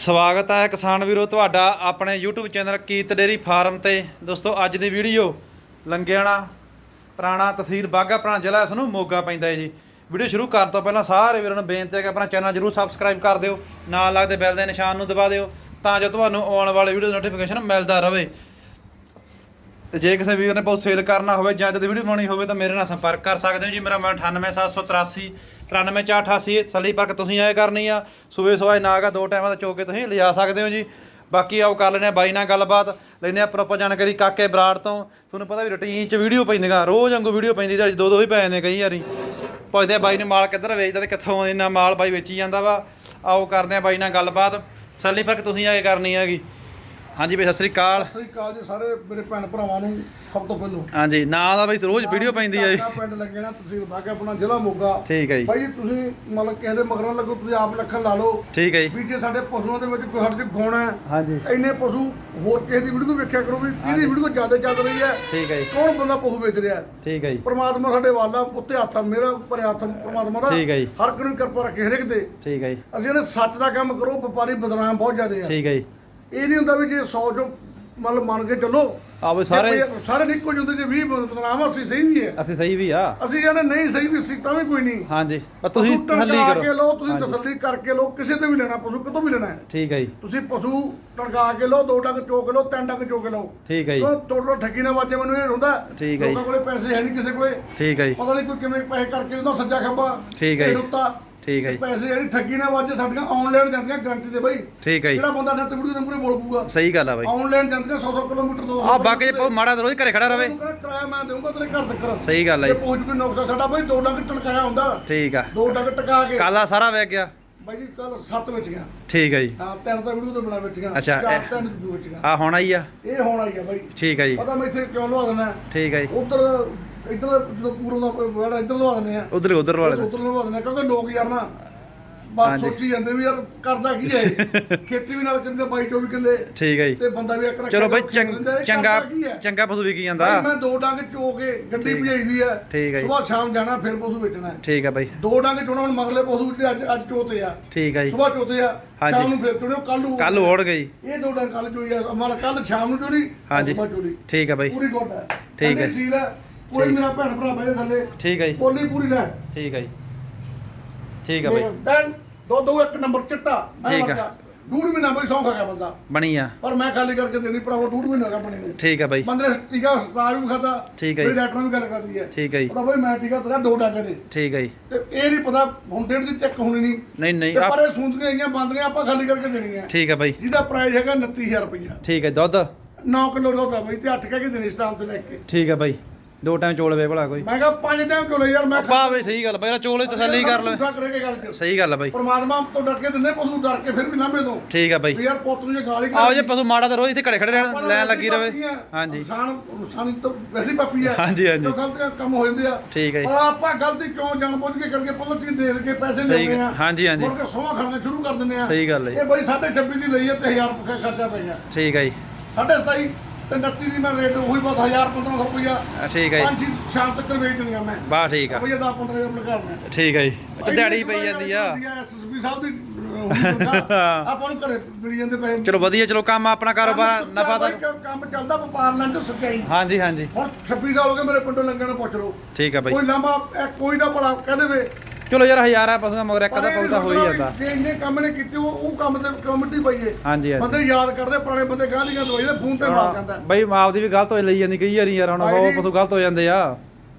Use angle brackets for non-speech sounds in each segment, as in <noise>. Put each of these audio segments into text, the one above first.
ਸਵਾਗਤ ਹੈ ਕਿਸਾਨ ਵੀਰੋ ਤੁਹਾਡਾ ਆਪਣੇ YouTube ਚੈਨਲ ਕੀਤ ਡੇਰੀ ਫਾਰਮ ਤੇ। ਦੋਸਤੋ, ਅੱਜ ਦੀ ਵੀਡੀਓ ਲੰਗਿਆਣਾ ਪੁਰਾਣਾ ਤਹਿਸੀਲ ਬਾਗਾ ਪੁਰਾਣਾ ਜ਼ਿਲ੍ਹਾ, ਇਸ ਨੂੰ ਮੋਗਾ ਪੈਂਦਾ ਹੈ ਜੀ। ਵੀਡੀਓ ਸ਼ੁਰੂ ਕਰਨ ਤੋਂ ਪਹਿਲਾਂ ਸਾਰੇ ਵੀਰਾਂ ਨੂੰ ਬੇਨਤੀ ਹੈ ਕਿ ਆਪਣਾ ਚੈਨਲ ਜਰੂਰ ਸਬਸਕ੍ਰਾਈਬ ਕਰ ਦਿਓ, ਨਾਲ ਲੱਗਦੇ ਬੈਲ ਦੇ ਨਿਸ਼ਾਨ ਨੂੰ ਦਬਾ ਦਿਓ, ਤਾਂ ਜੋ ਤੁਹਾਨੂੰ ਆਉਣ ਵਾਲੇ ਵੀਡੀਓ ਦੀ ਨੋਟੀਫਿਕੇਸ਼ਨ ਮਿਲਦਾ ਰਹੇ। ਤੇ ਜੇ ਕਿਸੇ ਵੀਰ ਨੇ ਬਹੁਤ ਸੇਲ ਕਰਨਾ ਹੋਵੇ ਜਾਂ ਜਦ ਵੀਡੀਓ ਬਣਾਉਣੀ ਹੋਵੇ ਤਾਂ ਮੇਰੇ ਨਾਲ ਸੰਪਰਕ ਕਰ ਸਕਦੇ ਹੋ ਜੀ। ਮੇਰਾ ਮੈਂ 98783 93488 ਸਲੀ ਪਰਕ ਤੁਸੀਂ ਆਏ ਕਰਨੀ ਆ। ਸੂਏ ਸਵਾਏ ਨਾਗਾ ਦੋ ਟਾਈਮਾਂ ਦਾ ਚੋ ਕੇ ਤੁਸੀਂ ਲਿਜਾ ਸਕਦੇ ਹੋ ਜੀ। ਬਾਕੀ ਆਓ ਕਰ ਲੈਨੇ ਆ ਬਾਈ ਨਾਲ ਗੱਲਬਾਤ। ਲੈਨੇ ਆ ਪ੍ਰੋਪਰ ਜਾਣਕਾਰੀ ਕਾਕੇ ਬਰਾੜ ਤੋਂ। ਤੁਹਾਨੂੰ ਪਤਾ ਵੀ ਰੁਟੀਨ ਚ ਵੀਡੀਓ ਪੈਂਦੀਆਂ, ਰੋਜ਼ ਵਾਂਗੂ ਵੀਡੀਓ ਪੈਂਦੀ ਤੇ ਅੱਜ ਦੋ ਦੋ ਹੀ ਪੈ ਜਾਂਦੇ ਕਈ ਵਾਰੀ। ਪੁੱਛਦੇ ਬਾਈ ਨੂੰ ਮਾਲ ਕਿੱਧਰ ਵੇਚਦਾ ਤੇ ਕਿੱਥੋਂ ਇੰਨਾ ਮਾਲ ਬਾਈ ਵੇਚੀ ਜਾਂਦਾ ਵਾ। ਆਓ ਕਰਦੇ ਆ ਬਾਈ ਨਾਲ ਗੱਲਬਾਤ। ਸਲੀ ਪਰਕ ਤੁਸੀਂ ਆਏ ਕਰਨੀ ਹੈਗੀ। ਹਾਂਜੀ ਬਈ ਸਤਿ ਸ੍ਰੀ ਅਕਾਲ। ਸਤਿ ਸ੍ਰੀ ਅਕਾਲ ਜੀ ਸਾਰੇ ਮੇਰੇ ਭੈਣ ਭਰਾਵਾਂ ਨੂੰ ਸਭ ਤੋਂ ਪਹਿਲਾਂ। ਹਾਂਜੀ ਨਾਂ ਦਾ ਬਈ ਰੋਜ਼ ਵੀਡੀਓ ਪੈਂਦੀ ਆ ਜੀ। ਕਾਕਾ ਪਿੰਡ ਲੱਗਣਾ ਤਹਿਸੀਲ ਬਾਗਾ ਆਪਣਾ ਜ਼ਿਲ੍ਹਾ ਮੋਗਾ। ਠੀਕ ਹੈ ਜੀ। ਭਾਈ ਤੁਸੀਂ ਮਤਲਬ ਕਹਿੰਦੇ ਮਗਰਾਂ ਲੱਗੋ ਤੁਸੀਂ ਆਪ ਲੱਖਣ ਲਾ ਲਓ। ਠੀਕ ਹੈ ਜੀ। ਵੀ ਜੇ ਸਾਡੇ ਪਸ਼ੂਆਂ ਦੇ ਵਿੱਚ ਕੋਈ ਚ ਗੁਣ ਹੈ ਹਾਂਜੀ। ਇੰਨੇ ਪਸ਼ੂ ਹੋਰ ਕਿਸੇ ਦੀ ਵੀਡੀਓ ਵੇਖਿਆ ਕਰੋ ਵੀ ਕਿਹਦੀ ਵੀਡੀਓ ਜ਼ਿਆਦਾ ਚੱਲ ਰਹੀ ਹੈ ਠੀਕ ਹੈ ਜੀ। ਕੌਣ ਬੰਦਾ ਪਸ਼ੂ ਵੇਚ ਰਿਹਾ ਠੀਕ ਹੈ ਜੀ। ਪਰਮਾਤਮਾ ਸਾਡੇ ਵਾਲਾ ਉੱਤੇ ਹੱਥ ਮੇਰਾ ਉੱਪਰ ਹੱਥ ਪਰਮਾਤਮਾ ਦਾ। ਠੀਕ ਹੈ ਜੀ। ਹਰ ਕੋਈ ਕਿਰਪਾ ਰੱਖੇ ਹਰੇਕ ਤੇ ਠੀਕ ਹੈ ਜੀ। ਅਸੀਂ ਇਹਨੇ ਸੱਚ ਦਾ ਕੰਮ ਕਰੋ ਵਪਾਰੀ ਬਦਨਾਮ ਬਹੁਤ ਜ਼ਿਆਦੇ ਆ ਠੀਕ ਹੈ ਜੀ। ਇਹ ਨਹੀਂ ਹੁੰਦਾ ਵੀ ਜੇ 100 ਚੋਂ ਮਤਲਬ ਮੰਨ ਕੇ ਚੱਲੋ ਆ ਬਈ ਸਾਰੇ ਸਾਰੇ ਨਿੱਕੋ ਜਿਹੇ ਹੁੰਦੇ ਜੇ 20 ਬਦਨਾਮ ਅਸੀਂ ਸਹੀ ਵੀ ਹੈ ਅਸੀਂ ਸਹੀ ਵੀ ਆ। ਅਸੀਂ ਕਹਿੰਦੇ ਨਹੀਂ ਸਹੀ ਵੀ ਸੀ ਤਾਂ ਵੀ ਕੋਈ ਨਹੀਂ। ਹਾਂਜੀ। ਪਰ ਤੁਸੀਂ ਤਸੱਲੀ ਕਰੋ। ਕੇ ਲਓ ਤੁਸੀਂ। ਤਸੱਲੀ ਕਰਕੇ ਲਓ ਕਿਸੇ ਤੇ ਵੀ ਲੈਣਾ ਪਸ਼ੂ ਕਿਤੋਂ ਵੀ ਲੈਣਾ ਹੈ। ਠੀਕ ਹੈ ਜੀ। ਤੁਸੀਂ ਪਸ਼ੂ ਟਣਕਾ ਕੇ ਲਓ ਦੋ ਡੰਗ ਚੋਕ ਲਓ ਤਿੰਨ ਡੰਗ ਚੋਕ ਲਓ। ਠੀਕ ਹੈ ਜੀ। ਟੋਟਲ ਠੱਗੀ ਨਾ ਵਾਜੇ ਮੈਨੂੰ ਇਹ ਹੁੰਦਾ ਠੀਕ ਹੈ ਜੀ। ਲੋਕਾਂ ਕੋਲੇ ਪੈਸੇ ਹੈ ਨਹੀਂ ਕਿਸੇ ਕੋਲੇ। ਠੀਕ ਹੈ ਜੀ। ਪਤਾ ਨਹੀਂ ਕੋਈ ਕਿਵੇਂ ਪੈਸੇ ਕਰਕੇ ਉਹਦਾ ਸੱਜਾ ਖੱਬਾ ਠੀਕ ਹੈ ਜੀ। ਠੀਕ ਹੈ ਜੀ। ਪੈਸੇ ਜਿਹੜੀ ਠੱਗੀ ਨਾ ਵਾਜੇ ਸਾਡੀਆਂ ਆਨਲਾਈਨ ਜਾਂਦੀਆਂ ਗਰੰਟੀ ਦੇ ਬਈ। ਠੀਕ ਹੈ ਜੀ। ਜਿਹੜਾ ਬੰਦਾ ਨੱਤ ਵੀਡੀਓ ਦੇ ਮੂਰੇ ਬੋਲ ਪੂਗਾ ਸਹੀ ਗੱਲ ਆ ਬਾਈ। ਆਨਲਾਈਨ ਜਾਂਦੀਆਂ 100 100 ਕਿਲੋਮੀਟਰ ਤੋਂ। ਆ ਬਾਕੀ ਜੇ ਮਾੜਾ ਰੋਜ਼ ਘਰੇ ਖੜਾ ਰਵੇ। ਕਿਰਾਇਆ ਮੈਂ ਦੇਵਾਂਗਾ ਤੇਰੇ ਘਰ ਤੱਕ। ਸਹੀ ਗੱਲ ਆ ਜੇ। ਪਹੁੰਚ ਕੋਈ ਨੌਕਸਾ ਸਾਡਾ ਬਈ ਦੋ ਡੰਗ ਟਣਕਾਇਆ ਹੁੰਦਾ। ਠੀਕ ਆ। ਦੋ ਡੰਗ ਟਕਾ ਕੇ। ਕਾਲਾ ਸਾਰਾ ਵੇਚ ਗਿਆ। ਬਾਈ ਜੀ ਕੱਲ ਸੱਤ ਵਿੱਚ ਗਿਆ। ਠੀਕ ਹੈ ਜੀ। ਹਾਂ ਤਿੰਨ ਤਾਂ ਵੀਡੀਓ ਤੋਂ ਬਣਾ ਵਿੱਚ ਗਿਆ। ਅੱਛਾ, ਚਾਰ ਤਿੰਨ ਵਿੱਚ ਗਿਆ। ਆ ਹੁਣ ਆਈ ਆ। ਇਹ ਹੋਣਾ ਹੀ ਆ ਬਾਈ। ਠੀਕ ਹੈ ਜੀ। ਪਤਾ ਮੈਂ ਇੱਥੇ ਕਿਉਂ ਲਵਾ ਦਿੰਦਾ। ਠੀਕ ਹੈ ਜੀ। ਉਧਰ ਇੱਧਰ ਜਦੋਂ ਪੂਰੋਂ ਦਾ ਬੜਾ ਇੱਧਰ ਲਵਾ ਦਿੰਦੇ ਆ। ਉਧਰ ਉਧਰ ਵਾਲੇ। ਉਧਰ ਲਵਾ ਦਿੰਦੇ ਆ ਕਿਉਂਕਿ ਲੋਕ ਯਾਰ ਨਾ ਬਾਤ। ਸੋਚੀ ਜਾਂਦੇ ਵੀ ਯਾਰ ਕਰਦਾ ਕੀ ਹੈ <laughs> ਖੇਤੀ ਵੀ ਨਾਲ ਕਰੀਂਦਾ ਬਾਈ 24 ਕਿੱਲੇ ਠੀਕ ਹੈ ਜੀ। ਤੇ ਬੰਦਾ ਵੀ ਇੱਕ ਰੱਖਿਆ ਚਲੋ ਬਾਈ ਚੰਗ- ਚੰਗਾ ਪਸ਼ੂ ਵਿਕੀ ਜਾਂਦਾ। ਮੈਂ ਦੋ ਡੰਗ ਚੋ ਕੇ ਗੱਡੀ ਠੀਕ। ਭਜਾਈ ਦੀ ਹੈ। ਠੀਕ ਹੈ। ਸਵੇਰ ਸ਼ਾਮ ਜਾਣਾ ਫਿਰ ਪਸ਼ੂ ਵੇਚਣਾ ਹੈ। ਠੀਕ ਹੈ ਬਾਈ। ਦੋ ਡੰਗ ਚੋਣਾ ਹੁਣ ਮਗਲੇ ਪਸ਼ੂ ਜਿਹੜੇ ਅੱਜ ਅੱਜ ਚੋਤੇ ਆ। ਠੀਕ ਹੈ ਜੀ। ਸਵੇਰ ਚੋਤੇ ਆ। ਸ਼ਾਮ ਨੂੰ ਫਿਰ ਚੋਣਿਓ ਕੱਲ ਨੂੰ ਕੱਲ ਉੜ ਗਈ। ਇਹ ਦੋ ਡੰਗ ਕੱਲ ਚੋਈ ਆ ਮਾਲ ਕੱਲ ਸ਼ਾਮ ਨੂੰ ਚੋਰੀ ਹਾਂਜੀ। ਸਵੇਰ ਚੋਰੀ। ਠੀਕ ਹੈ ਬਾਈ। ਪੂਰੀ ਹੈ। ਠੀਕ ਹੈ। ਸੀਲ ਹੈ। ਕੋਈ। ਮੇਰਾ ਭੈਣ ਭਰਾ ਬਹਿ ਥੱਲੇ ਠੀਕ ਹੈ ਜੀ ਪੋਲੀ ਪੂਰੀ ਲੈ ਠੀਕ ਹੈ ਜੀ ਠੀਕ ਹੈ ਬਾਈ ਦੈਨ ਦੋ ਦੋ ਇੱਕ ਨੰਬਰ ਚਿੱਟਾ ਠੀਕ। ਵਰਗਾ। ਡੂਢ ਮਹੀਨਾ ਬਈ ਸੌਂ ਖਾ ਗਿਆ ਬੰਦਾ ਬਣੀ ਆ ਪਰ ਮੈਂ ਖਾਲੀ ਕਰਕੇ ਦੇਣੀ ਭਰਾਵਾ ਡੂਢ ਮਹੀਨਾ ਕਾ ਬਣੇ ਨੂੰ ਠੀਕ ਹੈ ਬਾਈ ਬੰਦੇ ਟੀਕਾ ਸਟਾਰ ਵੀ ਖਾਦਾ ਠੀਕ ਹੈ ਜੀ। ਡਾਕਟਰ ਵੀ ਗੱਲ ਕਰਦੀ ਹੈ ਠੀਕ ਹੈ ਜੀ ਉਹਦਾ ਬਈ ਮੈਂ ਟੀਕਾ ਤੇਰਾ ਦੋ ਡਾਕੇ ਦੇ ਠੀਕ ਹੈ ਜੀ ਤੇ ਇਹ ਨਹੀਂ ਪਤਾ ਹੁਣ ਡੇਢ ਦੀ ਚੈੱਕ ਹੋਣੀ ਨਹੀਂ ਨਹੀਂ ਨਹੀਂ ਪਰ ਇਹ ਸੂੰਦੀਆਂ ਆਈਆਂ ਬੰਦੀਆਂ ਆਪਾਂ ਖਾਲੀ ਕਰਕੇ ਦੇਣੀਆਂ ਠੀਕ ਹੈ ਬਾਈ ਜਿਹਦਾ ਪ੍ਰਾਈਸ ਹੈਗਾ 29000 ਰੁਪਇਆ ਠੀਕ ਹੈ ਦੁੱਧ 9 ਕਿਲੋ ਦੁੱਧ ਆ ਬਈ ਤੇ 8 ਕਹਿ ਕੇ ਦੇਣੀ ਸਟਾਮ ਤੇ ਲੈ ਕੇ ਠੀਕ ਹੈ ਬਾਈ ਦੋ ਟਾਈਮ ਚੋਲ ਵੇ ਭਲਾ ਕੋਈ। ਮੈਂ ਕਿਹਾ ਪੰਜ ਟਾਈਮ ਚੋਲੇ ਯਾਰ ਮੈਂ ਪਾ ਵੇ ਸਹੀ ਗੱਲ ਬਾਈ ਚੋਲ ਦੀ ਤਸੱਲੀ ਕਰ ਲਵੇ ਗੱਲ ਚ ਸਹੀ ਗੱਲ ਆ ਬਾਈ। ਪਰਮਾਤਮਾ ਤੋਂ ਡਰ ਕੇ ਦਿੰਦੇ ਪਸ਼ੂ ਡਰ ਕੇ ਫਿਰ ਵੀ ਲਾਂਭੇ ਤੋਂ। ਠੀਕ ਆ ਬਾਈ। ਵੀ ਯਾਰ ਪੁੱਤ ਨੂੰ ਜੇ ਗਾਲੀ ਆਓ ਜੇ ਪਸ਼ੂ ਮਾੜਾ ਤਾਂ ਰੋਜ਼ ਇੱਥੇ ਘੜੇ ਖੜੇ ਰਹਿਣ ਲੈਣ ਲੱਗੀ ਰਵੇ। ਹਾਂਜੀ। ਇਨਸਾਨ ਇਨਸਾਨ ਤਾਂ ਵੈਸੇ ਪਾਪੀ ਆ। ਹਾਂਜੀ, ਹਾਂਜੀ। ਜੋ ਗਲਤ ਕੰਮ ਹੋ ਜਾਂਦੇ ਆ। ਠੀਕ ਜੀ। ਪਰ ਆਪਾਂ ਗਲਤੀ ਕਿਉਂ ਜਾਣਬੁੱਝ ਕੇ ਕਰਕੇ ਪੁਲਿਸ ਦੀ ਦੇ ਕੇ ਪੈਸੇ ਲੈਂਦੇ ਆ। ਹਾਂਜੀ, ਹਾਂਜੀ। ਮੁੜ ਕੇ ਸੋਹਾਂ ਖਾਣਾ ਸ਼ੁਰੂ ਕਰ ਦਿੰਦੇ ਆ। ਸਹੀ ਗੱਲ ਹੈ। ਇਹ ਬਈ 26 ਦੀ ਲਈ ਹੈ ਤੇ 1000 ਰੁਪਏ ਖਰਚਾ ਪੈ ਗਿਆ ਠੀਕ ਹੈ ਜੀ। 27 ਤੇ 29 ਦੀ ਮੈਂ ਰੇਟ ਉਹੀ ਬਸ 1000 1500 ਰੁਪਇਆ ਆ, ਠੀਕ ਹੈ ਜੀ। ਪੰਜ ਸ਼ਾਮ ਤੱਕ ਵੇਚ ਦੇਣੀਆਂ ਮੈਂ। ਬਾ ਠੀਕ ਆ। ਰੁਪਇਆ 10 15 ਰੁਪਏ ਕਰਨਾ ਠੀਕ ਹੈ ਜੀ। ਦਿਹਾੜੀ ਪਈ ਜਾਂਦੀ ਆ। ਐਸਐਸਪੀ ਸਾਹਿਬ ਦੀ <laughs> ਆਪਾਂ ਨੂੰ ਘਰੇ ਮਿਲ ਜਾਂਦੇ ਪੈਸੇ ਚਲੋ ਵਧੀਆ ਚਲੋ ਕੰਮ ਆਪਣਾ ਕਾਰੋਬਾਰ ਨਫਾ ਦਾ ਕੰਮ ਚੱਲਦਾ ਵਪਾਰ ਲੰਚ ਸਕਿਆਈ ਹਾਂਜੀ ਹਾਂਜੀ। ਹੁਣ 26 ਸਾਲ ਹੋ ਗਏ ਮੇਰੇ ਪਿੰਡੋਂ ਲੰਘਣ ਨੂੰ ਪੁੱਛ ਲਓ। ਠੀਕ ਆ ਬਾਈ। ਕੋਈ ਲਾਂਬਾ ਕੋਈ ਦਾ ਭਲਾ ਕਹਿ ਦੇਵੇ। ਚਲੋ ਯਾਰ ਹਜ਼ਾਰਾਂ ਪਸ਼ੂ ਦਾ ਮਗਰ ਇੱਕ ਦਾ ਪੌਦਾ ਹੋ ਹੀ ਜਾਂਦਾ। ਜੇ ਇੰਨੇ ਕੰਮ ਨੇ ਕੀਤੇ ਉਹ ਉਹ ਕੰਮ ਤੇ ਕਮੇਟੀ ਪਈਏ ਹਾਂਜੀ ਹਾਂਜੀ। ਬੰਦੇ ਯਾਦ ਕਰਦੇ ਪੁਰਾਣੇ ਬੰਦੇ ਗਾਂ ਦੀਆਂ ਦਵਾਈਆਂ ਫੋਨ ਤੇ ਮਾਰ ਜਾਂਦਾ। ਬਾਈ ਆਪ ਦੀ ਵੀ ਗਲਤ ਹੋ ਲਈ ਜਾਂਦੀ ਕਈ ਵਾਰੀ ਯਾਰ ਹੁਣ ਉਹ ਪਸ਼ੂ ਗਲਤ ਹੋ ਜਾਂਦੇ ਆ।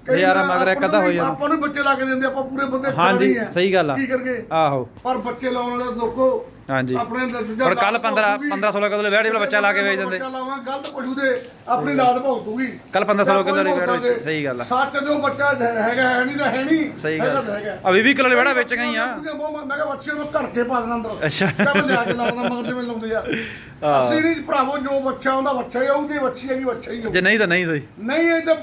ਵਾਰ ਮਗਰ ਇੱਕ ਅੱਧਾ ਹੋ ਜਾਂਦਾ। ਆਪਾਂ ਨੂੰ ਬੱਚੇ ਲਾ ਕੇ ਦਿੰਦੇ ਆਪਾਂ ਪੂਰੇ ਬੰਦੇ ਹਾਂਜੀ ਆ। ਸਹੀ ਗੱਲ ਆ। ਕੀ ਕਰਗੇ ਆਹੋ। ਪਰ ਬੱਚੇ ਲਾਉਣ ਵਾਲੇ ਲੋਕੋ ਹਾਂਜੀ। ਆਪਣੇ ਹੁਣ ਕੱਲ ਲਾਦ 15 ਭੁਗਤੂਗੀ। 15 16 ਕਦੋਂ ਵਿਆਹ ਵਾਲਾ ਬੱਚਾ ਲਾ ਕੇ ਵੇਚ ਦਿੰਦੇ ਬੱਚਾ ਲਾਵਾਂ ਗਲਤ ਪਸ਼ੂ ਦੇ ਆਪਣੀ ਲਾਦ ਭੁਗਤੂਗੀ ਕੱਲ 15 16 ਕਿਲੋ ਵਾਲੀ ਵਿਆਹ ਵਿੱਚ ਸਹੀ ਗੱਲ ਆ। ਸੱਚ ਜੋ ਬੱਚਾ ਹੈਗਾ ਹੈ ਨਹੀਂ ਤਾਂ ਹੈ ਨਹੀਂ ਸਹੀ ਗੱਲ ਆ। 20 ਕਿਲੋ ਵਾਲੀ ਵਿਆਹ ਵੇਚ ਗਈ ਆ ਮੈਂ ਕਿਹਾ ਬੱਚੇ ਨੂੰ ਘੜ ਕੇ ਪਾ ਦੇਣਾ ਅੰਦਰ। ਅੱਛਾ। ਮੈਂ ਲਿਆ ਕੇ ਲਾਉਣਾ ਮਗਰ ਜਿਵੇਂ ਲਾਉਂਦੇ ਆ। ਅਸੀਂ ਨਹੀਂ ਭਰਾਵੋ ਜੋ ਬੱਚਾ ਹੁੰਦਾ ਬੱਚਾ ਹੀ ਆ, ਉਹਦੀ ਬੱਚੀ ਹੈਗੀ ਬੱਚਾ ਹੀ। ਜੇ ਨਹੀਂ ਤਾਂ ਨਹੀਂ ਸਹੀ। ਨਹੀਂ ਇਹ ਤਾਂ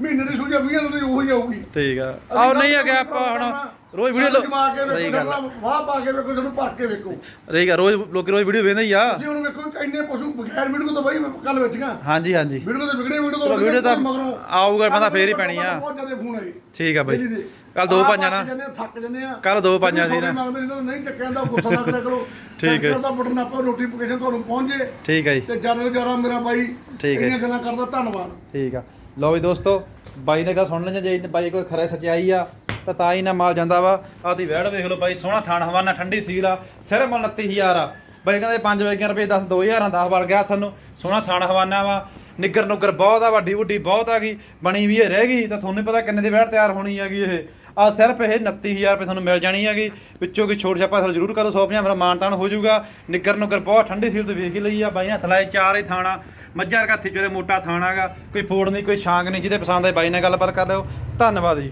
ਮਹੀਨੇ ਦੀ ਸੂਈ ਆ 20 ਦਿਨ ਦੀ ਉਹੀ ਆਊਗੀ। ਠੀਕ ਆ। ਆਹ ਨਹੀਂ ਆ ਗਿਆ ਆਪਾਂ ਹੁਣ ਰੋਜ਼ ਵੀਡੀਓ ਜਮਾ ਕੇ ਰਹੀ ਵੇਖੋ ਗੱਲ ਜਮਾ ਵਾਹ ਪਾ ਕੇ ਵੇਖੋ ਤੁਹਾਨੂੰ ਭਰ ਕੇ ਵੇਖੋ। ਰਹੀ ਗੱਲ ਰੋਜ਼ ਲੋਕੀ ਰੋਜ਼ ਵੀਡੀਓ ਵੇਖਦੇ ਹੀ ਆ। ਅਸੀਂ ਹੁਣ ਵੇਖੋ ਇੰਨੇ ਪਸ਼ੂ ਬਗੈਰ ਵੀਡੀਓ ਤੋਂ ਬਈ ਕੱਲ ਵੇਚੀਆਂ। ਹਾਂਜੀ ਹਾਂਜੀ। ਵੀਡੀਓ ਤੋਂ ਵਿਗੜੇ ਵੀਡੀਓ ਤੋਂ ਵੀਡੀਓ ਤਾਂ ਆਊਗਾ, ਬੰਦਾ ਫੇਰ ਹੀ ਪੈਣੀ ਆ। ਬਹੁਤ ਜ਼ਿਆਦਾ ਫੋਨ ਆਏ। ਠੀਕ ਆ ਬਾਈ। ਕੱਲ ਦੋ ਪੰਜਾਂ ਨਾ ਥੱਕ ਜਾਂਦੇ ਆ, ਕੱਲ੍ਹ ਦੋ ਪੰਜਾਂ ਸੀ ਨਾ। ਨਹੀਂ ਚੱਕਿਆ ਜਾਂਦਾ ਗੁੱਸਾ ਨਾ ਕਰਿਆ ਕਰੋ। <laughs> ਠੀਕ ਹੈ। ਦਾ ਬਟਨ ਆਪਾਂ ਨੋਟੀਫਿਕੇਸ਼ਨ ਤੁਹਾਨੂੰ ਪਹੁੰਚ। ਠੀਕ ਹੈ ਜੀ। ਤੇ ਜ਼ਿਆਦਾ ਜ਼ਿਆਦਾ ਮੇਰਾ ਬਾਈ ਠੀਕ ਹੈ। ਇੰਨੀਆਂ ਗੱਲਾਂ ਕਰਦਾ ਧੰਨਵਾਦ। ਠੀਕ ਆ। ਲਓ ਵੀ ਦੋਸਤੋ, ਬਾਈ ਨੇ ਗੱਲ ਸੁਣ ਲੈਣਾ ਜੇ ਬਾਈ ਕੋਈ ਖਰੇ ਸਚਾਈ ਆ, ਤਾਂ ਤਾਂ ਹੀ ਨਾ ਮਾਲ ਜਾਂਦਾ ਵਾ। ਆਦੀ ਵਹਿੜ ਵੇਖ ਲਓ ਬਾਈ, ਸੋਹਣਾ ਥਾਣ ਹਵਾਨਾ, ਠੰਡੀ ਸੀਲ ਆ ਸਿਰਫ ਮੁੱਲ 29000 ਆ। ਬਾਈ ਕਹਿੰਦੇ 5 ਵੇਗਿਆ ਰੁਪਏ 10 2000 10 ਵੜ ਗਿਆ ਤੁਹਾਨੂੰ। ਸੋਹਣਾ ਥਾਣ ਹਵਾਨਾ ਵਾ, ਨਿੱਗਰ ਨੁੱਗਰ ਬਹੁਤ ਆ, ਵੱਡੀ ਵੱਡੀ ਬਹੁਤ ਆ ਗਈ, ਬਣੀ ਵੀ ਇਹ ਰਹਿ ਗਈ, ਤਾਂ ਤੁਹਾਨੂੰ ਪਤਾ ਕਿੰਨੇ ਦੀ ਵਹਿੜ ਤਿਆਰ ਹੋਣੀ ਹੈਗੀ ਇਹ। ਆ ਸਿਰਫ ਇਹ 29000 ਰੁਪਏ ਤੁਹਾਨੂੰ ਮਿਲ ਜਾਣੀ ਹੈਗੀ। ਵਿੱਚੋਂ ਕੋਈ ਛੋਟ ਛਾਪਾ ਤੁਹਾਨੂੰ ਜ਼ਰੂਰ ਕਰੋ 150 ਮੇਰਾ ਮਾਨਤਾਨ ਹੋ ਜਾਊਗਾ। ਨਿੱਗਰ ਨੁੱਗਰ ਬਹੁਤ ਠੰਡੀ ਸੀਲ ਤੋਂ ਵੇਖ ਲਈ ਆ, ਬਾਈ ਹੱਥ ਲਾਏ ਚਾਰ ਹੀ ਥਾਣਾ। ਮੱਝਾਂ ਰਗਾ ਹੱਥੀ ਚੋਰੇ ਮੋਟਾ ਥਾਣਾ ਗਾ ਕੋਈ ਫੋੜ ਨਹੀਂ, ਕੋਈ ਛਾਂਗ ਨਹੀਂ, ਜਿਹਦੇ ਪਸੰਦ ਆਏ ਬਾਈ ਨਾਲ ਗੱਲਬਾਤ ਕਰ ਲਿਓ। ਧੰਨਵਾਦ ਜੀ।